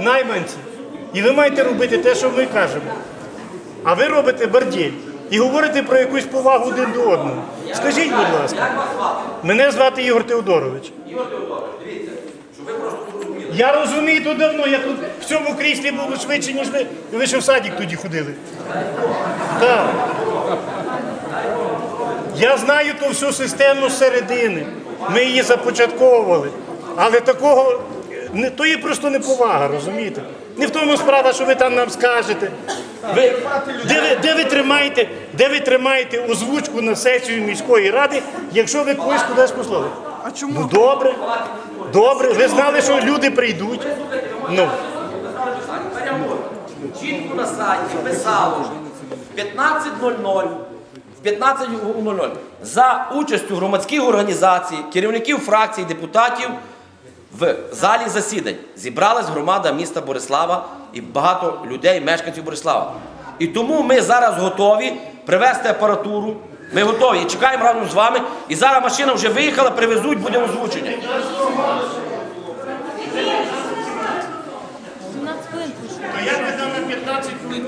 найманці. І ви маєте робити те, що ми кажемо. А ви робите бордель і говорите про якусь повагу один до одного. Скажіть, будь ласка, мене звати Ігор Теодорович. Я розумію то давно, я тут в цьому кріслі був швидше, ніж ви. Ви ще в садик тоді ходили. Так. Я знаю ту всю систему зсередини. Ми її започатковували. Але такого не, то є просто неповага, розумієте? Не в тому справа, що ви там нам скажете. Ви, де, ви, де, ви тримаєте, де ви тримаєте озвучку на сесію міської ради, якщо ви когось кудись послали? А чому? Ну добре, добре. Ви знали, що люди прийдуть. Ну, Чітко на сайті писало в 15.00, 15.00 за участю громадських організацій, керівників фракцій, депутатів в залі засідань зібралась громада міста Борислава і багато людей, мешканців Борислава. І тому ми зараз готові привезти апаратуру. Ми готові і чекаємо разом з вами. І зараз машина вже виїхала, привезуть, буде озвучення. 17 хвилин пройшло. то як на 15 хвилин?